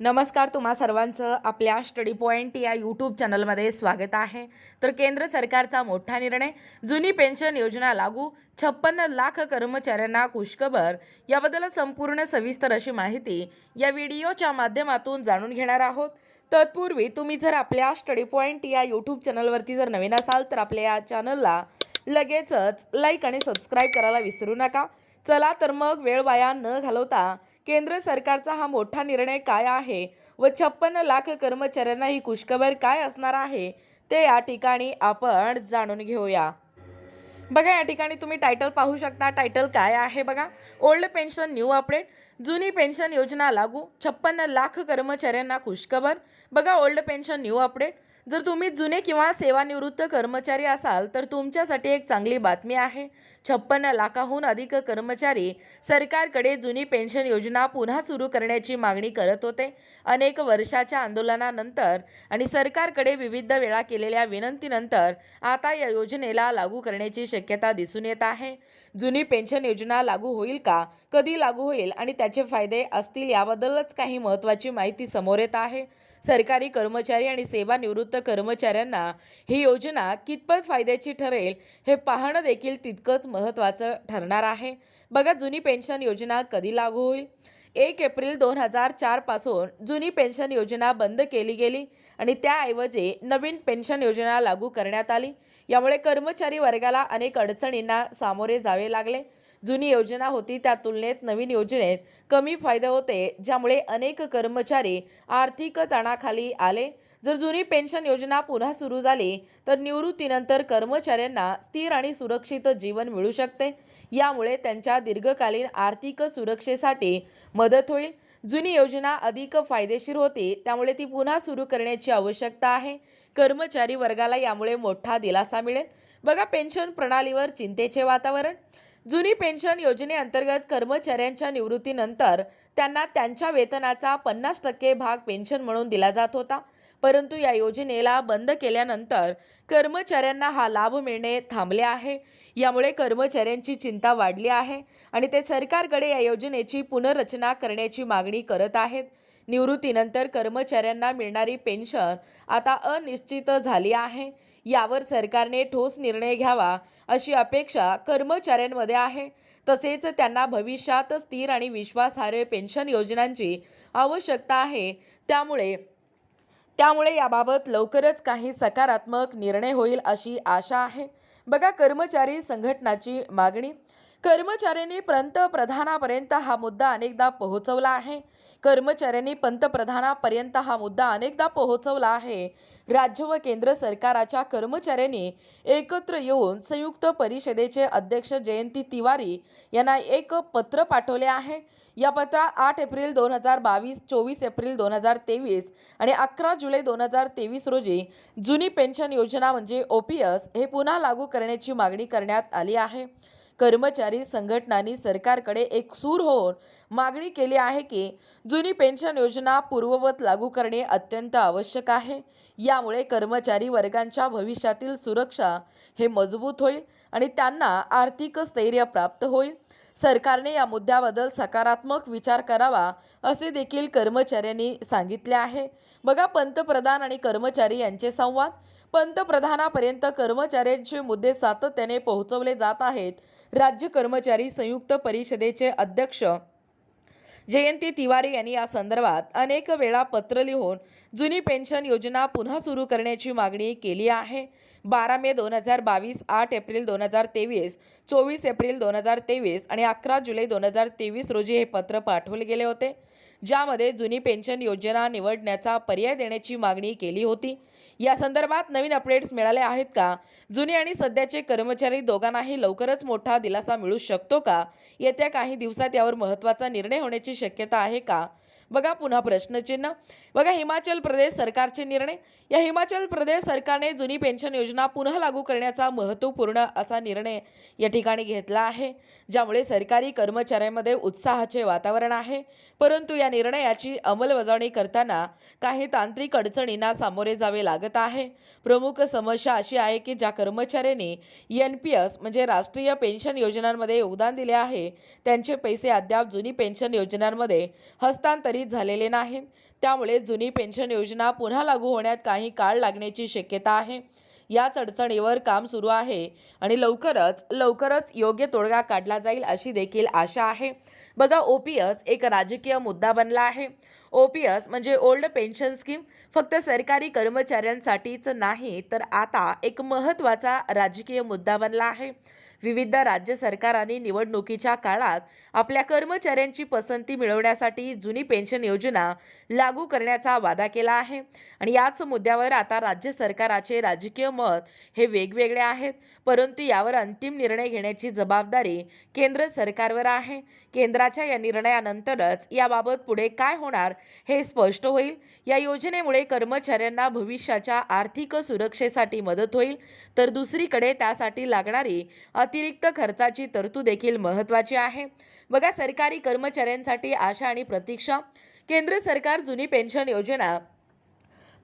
नमस्कार तुम्हा सर्वांचं आपल्या स्टडी पॉईंट या यूट्यूब चॅनलमध्ये स्वागत आहे. तर केंद्र सरकारचा मोठा निर्णय जुनी पेन्शन योजना लागू छप्पन्न लाख कर्मचाऱ्यांना खुशखबर याबद्दल संपूर्ण सविस्तर अशी माहिती या व्हिडिओच्या माध्यमातून जाणून घेणार आहोत. तत्पूर्वी तुम्ही जर आपल्या स्टडी पॉईंट या यूट्यूब चॅनलवरती जर नवीन असाल तर आपल्या या चॅनलला लगेचच लाईक आणि सबस्क्राईब करायला विसरू नका. चला तर मग वेळ वाया न घालवता केंद्र सरकारचा हा मोठा निर्णय काय आहे व छप्पन्न लाख कर्मचाऱ्यांना ही खुशखबर काय असणार आहे ते या ठिकाणी आपण जाणून घेऊया. बघा या ठिकाणी तुम्ही टायटल पाहू शकता. टायटल काय आहे बघा? ओल्ड पेन्शन न्यू अपडेट जुनी पेन्शन योजना लागू. छप्पन्न लाख कर्मचाऱ्यांना खुशखबर. बघा ओल्ड पेन्शन न्यू अपडेट जर तुम्ही जुने किंवा सेवानिवृत्त कर्मचारी असाल तर तुमच्यासाठी एक चांगली बातमी आहे. छप्पन्न लाखाहून अधिक कर्मचारी सरकारकडे जुनी पेन्शन योजना पुन्हा सुरू करण्याची मागणी करत होते. अनेक वर्षाच्या आंदोलनानंतर आणि सरकारकडे विविध वेळा केलेल्या विनंतीनंतर आता या योजनेला लागू करण्याची शक्यता दिसून येत आहे. जुनी पेन्शन योजना लागू होईल का? कधी लागू होईल? आणि त्याचे फायदे असतील याबद्दलच काही महत्त्वाची माहिती समोर येत आहे. सरकारी कर्मचारी आणि सेवानिवृत्त कर्मचाऱ्यांना ही योजना कितपत फायद्याची ठरेल हे पाहणं देखील तितकंच महत्त्वाचं ठरणार आहे. बघा जुनी पेन्शन योजना कधी लागू होईल? एक एप्रिल दोन हजार चारपासून जुनी पेन्शन योजना बंद केली गेली आणि त्याऐवजी नवीन पेन्शन योजना लागू करण्यात आली. यामुळे कर्मचारी वर्गाला अनेक अडचणींना सामोरे जावे लागले. जुनी योजना होती त्या तुलनेत नवीन योजनेत कमी फायदे होते ज्यामुळे अनेक कर्मचारी आर्थिक तणाखाली आले. जर जुनी पेन्शन योजना पुन्हा सुरू झाली तर निवृत्तीनंतर कर्मचाऱ्यांना स्थिर आणि सुरक्षित जीवन मिळू शकते. यामुळे त्यांच्या दीर्घकालीन आर्थिक सुरक्षेसाठी मदत होईल. जुनी योजना अधिक फायदेशीर होती त्यामुळे ती पुन्हा सुरू करण्याची आवश्यकता आहे. कर्मचारी वर्गाला यामुळे मोठा दिलासा मिळेल. बघा पेन्शन प्रणालीवर चिंतेचे वातावरण. जुनी पेन्शन योजनेअंतर्गत कर्मचाऱ्यांच्या निवृत्तीनंतर त्यांना त्यांच्या वेतनाचा पन्नास टक्के भाग पेन्शन म्हणून दिला जात होता. परंतु या योजनेला बंद केल्यानंतर कर्मचाऱ्यांना हा लाभ मिळणे थांबले आहे. यामुळे कर्मचाऱ्यांची चिंता वाढली आहे आणि ते सरकारकडे या योजनेची पुनर्रचना करण्याची मागणी करत आहेत. निवृत्तीनंतर कर्मचाऱ्यांना मिळणारी पेन्शन आता अनिश्चित झाली आहे. यावर सरकारने ठोस निर्णय घ्यावा अशी अपेक्षा कर्मचाऱ्यांमध्ये आहे. तसेच त्यांना भविष्यात स्थिर आणि विश्वासार्ह पेन्शन योजनांची आवश्यकता आहे. त्यामुळे त्यामुळे याबाबत लवकरच काही सकारात्मक निर्णय होईल अशी आशा आहे. बघा कर्मचारी संघटनाची मागणी कर्मचाऱ्यांनी पंतप्रधानापर्यंत हा मुद्दा अनेकदा पोहोचवला आहे. कर्मचाऱ्यांनी पंतप्रधानापर्यंत हा मुद्दा अनेकदा पोहोचवला आहे. राज्य व केंद्र सरकाराच्या कर्मचाऱ्यांनी एकत्र येऊन संयुक्त परिषदेचे अध्यक्ष जयंती तिवारी यांना एक पत्र पाठवले आहे. या पत्रात आठ एप्रिल दोन हजार बावीस चोवीस एप्रिल दोन हजार तेवीस आणि अकरा जुलै दोन हजार तेवीस रोजी जुनी पेन्शन योजना म्हणजे ओ पी एस हे पुन्हा लागू करण्याची मागणी करण्यात आली आहे. कर्मचारी संघटनांनी सरकारकडे एक सूर होऊन मागणी केली आहे की जुनी पेन्शन योजना पूर्ववत लागू करणे अत्यंत आवश्यक आहे. यामुळे कर्मचारी वर्गांच्या भविष्यातील सुरक्षा हे मजबूत होईल आणि त्यांना आर्थिक स्थैर्य प्राप्त होईल. सरकारने या मुद्द्याबद्दल सकारात्मक विचार करावा असे देखील कर्मचाऱ्यांनी सांगितले आहे. बघा पंतप्रधान आणि कर्मचारी यांचे संवाद. पंतप्रधानापर्यंत कर्मचाऱ्यांचे मुद्दे सातत्याने पोहोचवले जात आहेत. राज्य कर्मचारी संयुक्त परिषदेचे अध्यक्ष जयंती तिवारी यांनी या संदर्भात अनेक वेळा पत्र लिहून जुनी पेन्शन योजना पुन्हा सुरू करण्याची मागणी केली आहे. बारा मे दोन हजार बावीस आठ एप्रिल दोन हजार तेवीस चोवीस एप्रिल दोन हजार तेवीस आणि अकरा जुलै दोन हजार तेवीस रोजी हे पत्र पाठवले गेले होते. ज्यामध्ये जुनी पेन्शन योजना निवडण्याचा पर्याय देण्याची मागणी केली होती. या संदर्भात नवीन अपडेट्स मिळाले आहेत का? जुने आणि सध्याचे कर्मचारी दोघांनाही लवकरच मोठा दिलासा मिळू शकतो का? येत्या काही दिवसात यावर महत्त्वाचा निर्णय होण्याची शक्यता आहे का? बघा पुन्हा प्रश्नचिन्ह. बघा हिमाचल प्रदेश सरकारचे निर्णय. या हिमाचल प्रदेश सरकारने जुनी पेन्शन योजना पुन्हा लागू करण्याचा महत्त्वपूर्ण असा निर्णय या ठिकाणी घेतला आहे. ज्यामुळे सरकारी कर्मचाऱ्यांमध्ये उत्साहाचे वातावरण आहे. परंतु या निर्णयाची अंमलबजावणी करताना काही तांत्रिक अडचणींना सामोरे जावे लागत आहे. प्रमुख समस्या अशी आहे की ज्या कर्मचाऱ्यांनी एन पी एस म्हणजे राष्ट्रीय पेन्शन योजनांमध्ये योगदान दिले आहे त्यांचे पैसे अद्याप जुनी पेन्शन योजनांमध्ये हस्तांतरित रूपांतरित झालेले नाहीत. त्यामुळे जुनी पेन्शन योजना पुन्हा लागू होण्यात काही काळ लागण्याची शक्यता आहे. याच अडचणीवर काम सुरू आहे आणि लवकरच लवकरच योग्य तोडगा काढला जाईल अशी देखील आशा आहे. बघा ओ पी एस एक राजकीय मुद्दा बनला आहे. ओ पी एस म्हणजे ओल्ड पेन्शन स्कीम. फक्त सरकारी कर्मचाऱ्यांसाठीच नाही तर आता एक महत्त्वाचा राजकीय मुद्दा बनला आहे. विविध राज्य सरकारांनी निवडणुकीच्या काळात आपल्या कर्मचाऱ्यांची पसंती मिळवण्यासाठी जुनी पेन्शन योजना लागू करण्याचा वादा केला आहे. आणि याच मुद्द्यावर आता राज्य सरकाराचे राजकीय मत हे वेगवेगळे आहेत. परंतु यावर अंतिम निर्णय घेण्याची जबाबदारी केंद्र सरकारवर आहे. केंद्राच्या या निर्णयानंतरच याबाबत पुढे काय होणार हे स्पष्ट होईल. या योजनेमुळे कर्मचाऱ्यांना भविष्याच्या आर्थिक सुरक्षेसाठी मदत होईल. तर दुसरीकडे त्यासाठी लागणारी अतिरिक्त खर्चाची तरतूद देखील महत्त्वाची आहे. बघा सरकारी कर्मचाऱ्यांसाठी आशा आणि प्रतीक्षा. केंद्र सरकार जुनी पेन्शन योजना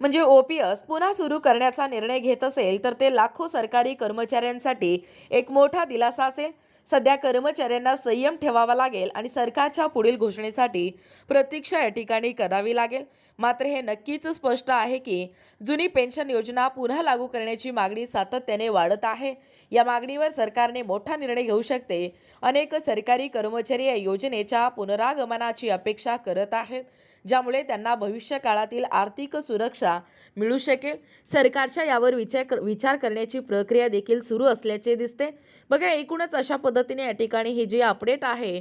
म्हणजे ओ पी एस पुन्हा सुरू करण्याचा निर्णय घेत असेल तर ते लाखो सरकारी कर्मचाऱ्यांसाठी एक मोठा दिलासा असेल. सध्या कर्मचाऱ्यांना संयम ठेवावा लागेल आणि सरकारच्या पुढील घोषणेसाठी प्रतीक्षा या ठिकाणी करावी लागेल. मात्र हे नक्कीच स्पष्ट आहे की जुनी पेन्शन योजना पुन्हा लागू करण्याची मागणी सातत्याने वाढत आहे. या मागणीवर सरकारने मोठा निर्णय घेऊ शकते. अनेक सरकारी कर्मचारी या योजनेच्या पुनरागमनाची अपेक्षा करत आहेत. ज्यामुळे त्यांना भविष्य काळातील आर्थिक सुरक्षा मिळू शकेल. सरकारच्या यावर विचार विचार करण्याची प्रक्रिया देखील सुरू असल्याचे दिसते. बघा एकूणच अशा पद्धतीने या ठिकाणी ही जी अपडेट आहे